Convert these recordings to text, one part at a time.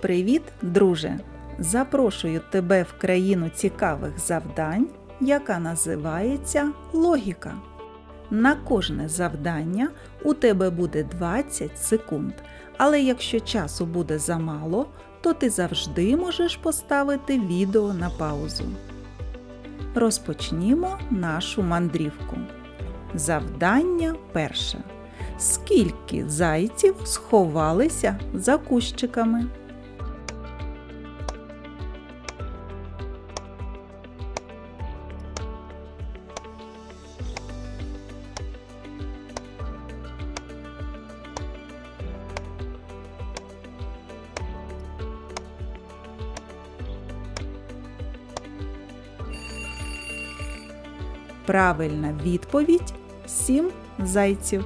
Привіт, друже! Запрошую тебе в країну цікавих завдань, яка називається логіка. На кожне завдання у тебе буде 20 секунд, але якщо часу буде замало, то ти завжди можеш поставити відео на паузу. Розпочнімо нашу мандрівку. Завдання перше. Скільки зайців сховалися за кущиками? Правильна відповідь 7 зайців.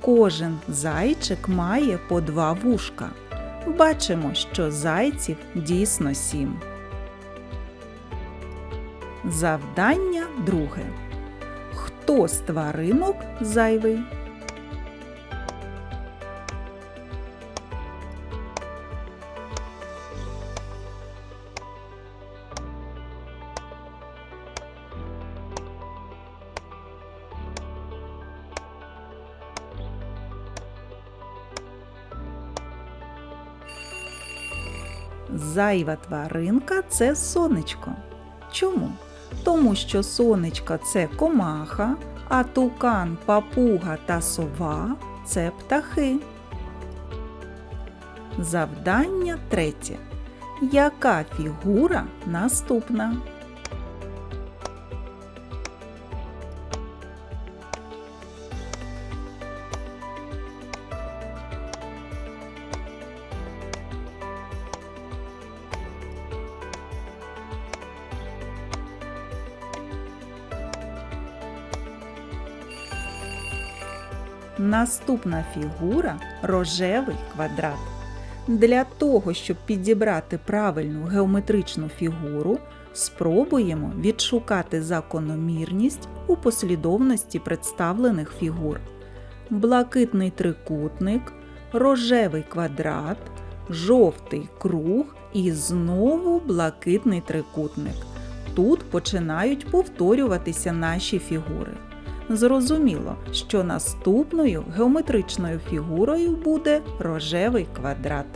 Кожен зайчик має по два вушка. Бачимо, що зайців дійсно сім. Завдання друге. Хто з тваринок зайвий? Зайва тваринка це сонечко. Чому? Тому що сонечко це комаха, а тукан, папуга та сова це птахи. Завдання третє. Яка фігура наступна? Наступна фігура рожевий квадрат. Для того, щоб підібрати правильну геометричну фігуру, спробуємо відшукати закономірність у послідовності представлених фігур. Блакитний трикутник, рожевий квадрат, жовтий круг і знову блакитний трикутник. Тут починають повторюватися наші фігури. Зрозуміло, що наступною геометричною фігурою буде рожевий квадрат.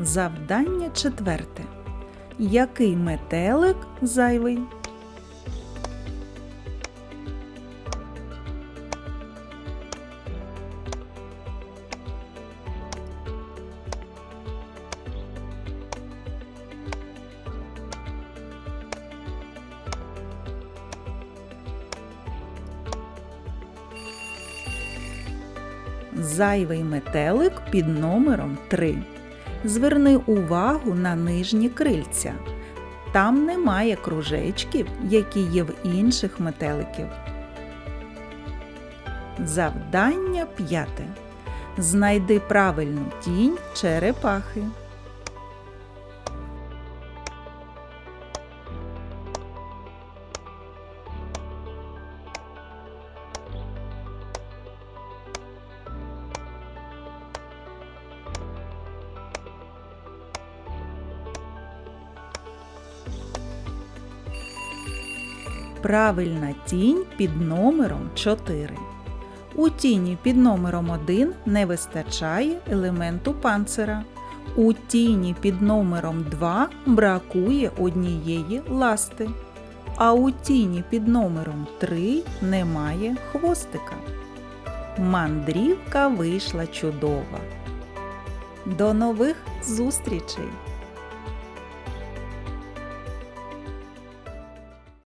Завдання четверте. Який метелик зайвий? Зайвий метелик під номером 3. Зверни увагу на нижні крильця. Там немає кружечків, які є в інших метеликів. Завдання п'яте. Знайди правильну тінь черепахи. Правильна тінь під номером 4. У тіні під номером 1 не вистачає елементу панцира. У тіні під номером 2 бракує однієї ласти. А у тіні під номером 3 немає хвостика. Мандрівка вийшла чудова. До нових зустрічей!